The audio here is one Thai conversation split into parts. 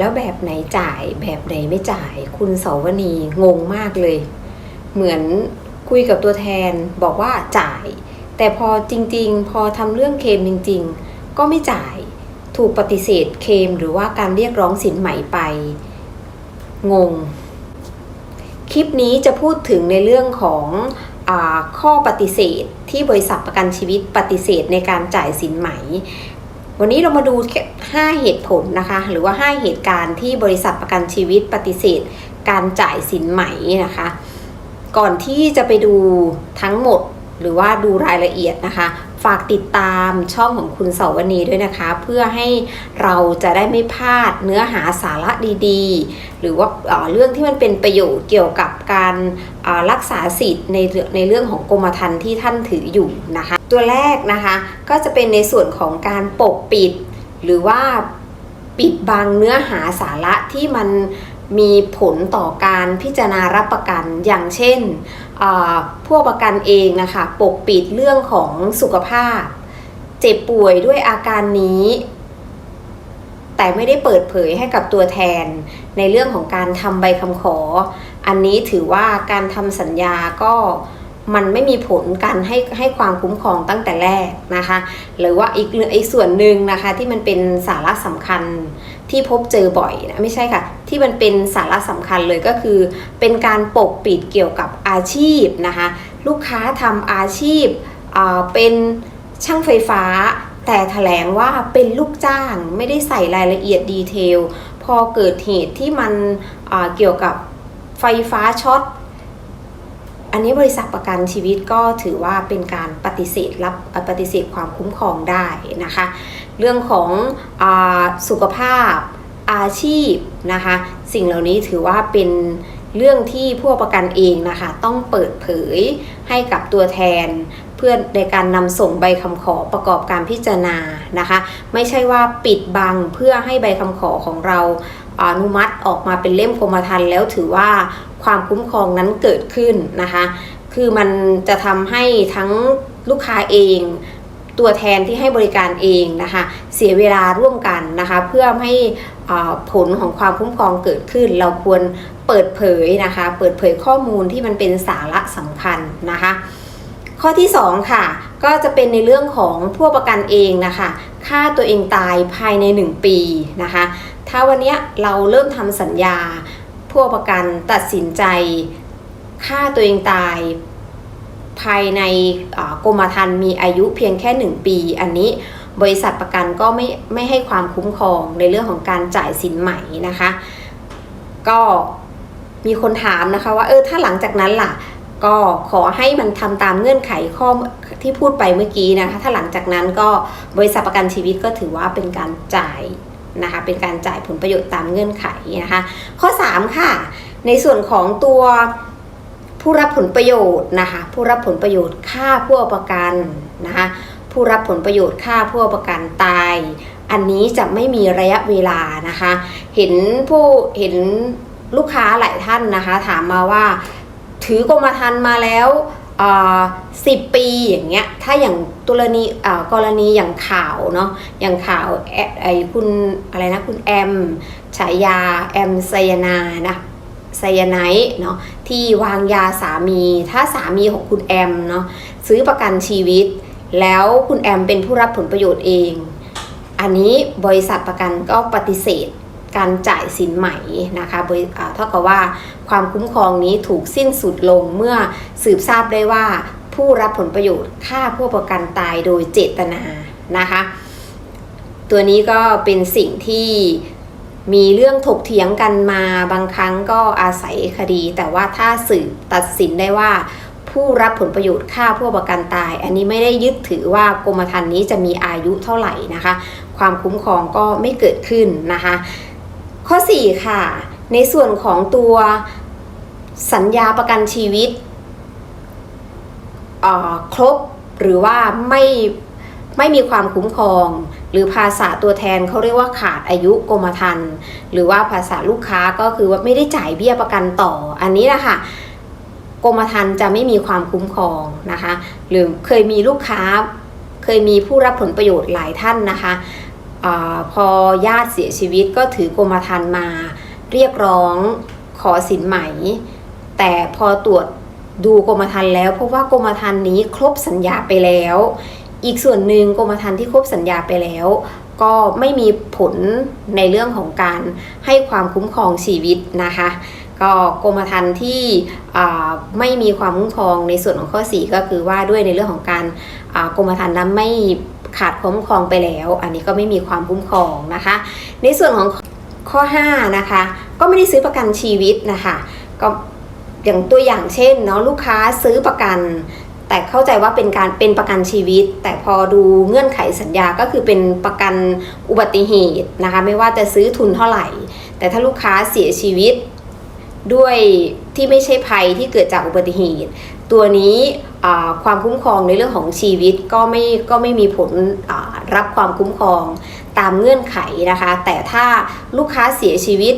แล้วแบบไหนจ่ายแบบไหนไม่จ่าย คุณเสาวนีงงมากเลย เหมือนคุยกับตัวแทนบอกว่าจ่าย แต่พอจริง ๆ พอทำเรื่องเคมจริง ๆ ก็ไม่จ่าย ถูกปฏิเสธเคมหรือว่าการเรียกร้องสินใหม่ไป งง คลิปนี้จะพูดถึงในเรื่องของอข้อปฏิเสธที่บริษัทประกันชีวิตปฏิเสธในการจ่ายสินไหม วันนี้เรามาดูแค่5เหตุผลนะคะ หรือว่า 5 เหตุการณ์ที่บริษัทประกันชีวิตปฏิเสธ การจ่ายสินไหมนะคะ ก่อนที่จะไปดูทั้งหมดหรือว่าดูรายละเอียดนะคะ ฝากติดตามช่องของคุณเสาวนีด้วยนะคะ เพื่อให้เราจะได้ไม่พลาดเนื้อหาสาระดีๆ หรือว่าเรื่องที่มันเป็นประโยชน์เกี่ยวกับการรักษาสิทธิ์ในเรื่องในเรื่องของกรมธรรม์ที่ท่านถืออยู่นะคะ ตัวแรกนะคะก็จะเป็นในส่วนของการปกปิด หรือว่าปิดบังเนื้อหาสาระที่มันมีผลต่อการพิจารณารับประกันอย่างเช่น พวกประกันเองนะคะปกปิดเรื่องของสุขภาพ เจ็บป่วยด้วยอาการนี้ แต่ไม่ได้เปิดเผยให้กับตัวแทน ในเรื่องของการทำใบคำขอ อันนี้ถือว่าการทำสัญญาก็ มันไม่มีผลการให้ให้ความคุ้มครองตั้งแต่แรกนะคะ หรือว่าอีกอีกส่วนหนึ่งนะคะที่มันเป็นสาระสำคัญที่พบเจอบ่อยนะไม่ใช่ค่ะ ที่มันเป็นสาระสำคัญเลยก็คือ เป็นการปกปิดเกี่ยวกับอาชีพนะคะ ลูกค้าทำอาชีพเป็นช่างไฟฟ้า แต่แถลงว่าเป็นลูกจ้างไม่ได้ใส่รายละเอียดดีเทลพอเกิดเหตุที่มันเกี่ยวกับไฟฟ้าช็อต อันนี้บริษัทประกันชีวิตก็ถือว่าเป็นการปฏิเสธรับปฏิเสธความคุ้มครองได้นะคะ เรื่องของอสุขภาพอาชีพนะคะ สิ่งเหล่านี้ถือว่าเป็นเรื่องที่ผู้ประกันเองนะคะ ต้องเปิดเผยให้กับตัวแทน เพื่อในการนำส่งใบคำขอประกอบการพิจารณานะคะ ไม่ใช่ว่าปิดบังเพื่อให้ใบคำขอของเราอนุมัติออกมาเป็นเล่มกรมธรรม์แล้วถือว่าความคุ้มครองนั้นเกิดขึ้นนะคะ คือมันจะทำให้ทั้งลูกค้าเองตัวแทนที่ให้บริการเองนะคะ เสียเวลาร่วมกันนะคะ เพื่อให้อ่าผลของความคุ้มครองเกิดขึ้น เราควรเปิดเผยนะคะ เปิดเผยข้อมูลที่มันเป็นสาระสำคัญนะคะ ข้อที่ 2 ค่ะ ก็จะเป็นในเรื่องของผู้ประกันเองนะคะฆ่าตัวเองตายภายใน 1 ปีนะคะ ถ้าวันนี้เราเริ่มทำสัญญาผู้ประกันตัดสินใจฆ่าตัวเองตายภายในกรมธรรม์มีอายุเพียงแค่ 1 ปี อันนี้บริษัทประกันก็ไม่ไม่ให้ความคุ้มครองในเรื่องของการจ่ายสินใหม่นะคะ ก็มีคนถามนะคะว่าเออถ้าหลังจากนั้นล่ะ ก็ขอให้มันทำตามเงื่อนไขข้อที่พูดไปเมื่อกี้นะคะ ถ้าหลังจากนั้นก็บริษัทประกันชีวิตก็ถือว่าเป็นการจ่ายนะคะ เป็นการจ่ายผลประโยชน์ตามเงื่อนไขนะคะ ข้อ 3 ค่ะ ในส่วนของตัวผู้รับผลประโยชน์นะคะ ผู้รับผลประโยชน์ค่าผู้เอาประกันนะคะผู้รับผลประโยชน์ค่าผู้ประกันตาย อันนี้จะไม่มีระยะเวลานะคะ เห็นผู้เห็นลูกค้าหลายท่านนะคะ ถามมาว่า ถือกรมธรรม์มาแล้วสิบปีอย่างเงี้ยถ้าอย่างกรณีกรณีอย่างข่าวเนาะอย่างข่าวแอไอคุณอะไรนะคุณแอมฉายาแอมไซยานานะไซยาไนท์เนาะที่วางยาสามี ถ้าสามีของคุณแอมเนาะซื้อประกันชีวิต แล้วคุณแอมเป็นผู้รับผลประโยชน์เอง อันนี้บริษัทประกันก็ปฏิเสธ การจ่ายสินใหม่นะคะเท่ากับว่าความคุ้มครองนี้ถูกสิ้นสุดลงเมื่อสืบทราบได้ว่าผู้รับผลประโยชน์ฆ่าผู้ประกันตายโดยเจตนานะคะ ตัวนี้ก็เป็นสิ่งที่มีเรื่องถกเถียงกันมาบางครั้งก็อาศัยคดี แต่ว่าถ้าสืบตัดสินได้ว่าผู้รับผลประโยชน์ค่าผู้ประกันตาย อันนี้ไม่ได้ยึดถือว่ากรมธรรม์นี้จะมีอายุเท่าไหร่นะคะ ความคุ้มครองก็ไม่เกิดขึ้นนะคะ ข้อ 4 ค่ะ ในส่วนของตัวสัญญาประกันชีวิตครบหรือว่าไม่ไม่มีความคุ้มครอง หรือภาษาตัวแทนเขาเรียกว่าขาดอายุกรมธรรม์หรือว่าภาษาลูกค้าก็คือว่าไม่ได้จ่ายเบี้ยประกันต่อ อันนี้นะคะกรมธรรม์จะไม่มีความคุ้มครองนะคะ หรือเคยมีลูกค้าเคยมีผู้รับผลประโยชน์หลายท่านนะคะ อพอญาติเสียชีวิตก็ถือกรมธรรม์มา เรียกร้องขอสินไหม แต่พอตรวจดูกรมธรรม์แล้วพบว่ากรมธรรม์นี้ครบสัญญาไปแล้ว อีกส่วนหนึ่งกรมธรรม์ที่ครบสัญญาไปแล้ว ก็ไม่มีผลในเรื่องของการให้ความคุ้มครองชีวิตนะคะก็กรมธรรม์ที่ไม่มีความคุ้มครองในส่วนของข้อ 4 ก็คือว่าด้วยในเรื่องของการกรมธรรม์นั้นไม่ ขาดความคุ้มครองไปแล้ว อันนี้ก็ไม่มีความคุ้มครองนะคะ ในส่วนของข้อ5นะคะก็ไม่ได้ซื้อประกันชีวิตนะคะก็อย่างตัวอย่างเช่นเนาะลูกค้าซื้อประกัน แต่เข้าใจว่าเป็นการเป็นประกันชีวิต แต่พอดูเงื่อนไขสัญญาก็คือเป็นประกันอุบัติเหตุนะคะไม่ว่าจะซื้อทุนเท่าไหร่ แต่ถ้าลูกค้าเสียชีวิตด้วยที่ไม่ใช่ภัยที่เกิดจากอุบัติเหตุ ตัวนี้ ความคุ้มครองในเรื่องของชีวิตก็ไม่ก็ไม่มีผลรับความคุ้มครองตามเงื่อนไขนะคะ แต่ถ้าลูกค้าเสียชีวิต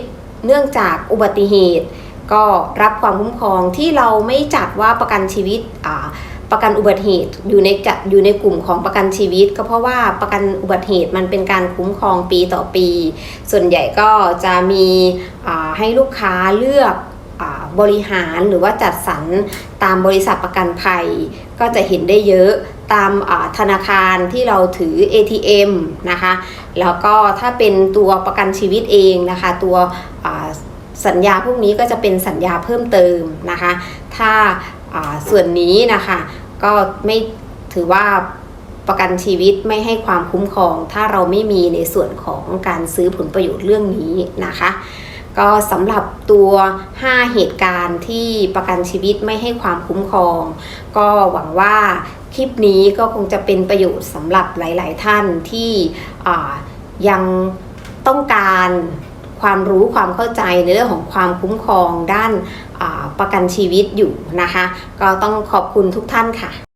เนื่องจากอุบัติเหตุ ก็รับความคุ้มครองที่เราไม่จัดว่าประกันชีวิตประกันอุบัติเหตุอยู่ในจัดอยู่ในกลุ่มของประกันชีวิต ก็เพราะว่าประกันอุบัติเหตุมันเป็นการคุ้มครองปีต่อปี ส่วนใหญ่ก็จะมีให้ลูกค้าเลือก บริหารหรือว่าจัดสรรตามบริษัทประกันภัย ก็จะเห็นได้เยอะตามธนาคารที่เราถือ ATM นะคะ แล้วก็ถ้าเป็นตัวประกันชีวิตเองนะคะ ตัวสัญญาพวกนี้ก็จะเป็นสัญญาเพิ่มเติมนะคะ ถ้าาส่วนนี้นะคะก็ไม่ถือว่าประกันชีวิตไม่ให้ความคุ้มครอง ถ้าเราไม่มีในส่วนของการซื้อผลประโยชน์เรื่องนี้นะคะ ก็สำหรับตัว 5 เหตุการณ์ที่ประกันชีวิตไม่ให้ความคุ้มครอง ก็หวังว่าคลิปนี้ก็คงจะเป็นประโยชน์สำหรับหลาย ๆ ท่านที่ยังต้องการความรู้ความเข้าใจในเรื่องของความคุ้มครองด้านประกันชีวิตอยู่นะคะ ก็ต้องขอบคุณทุกท่านค่ะ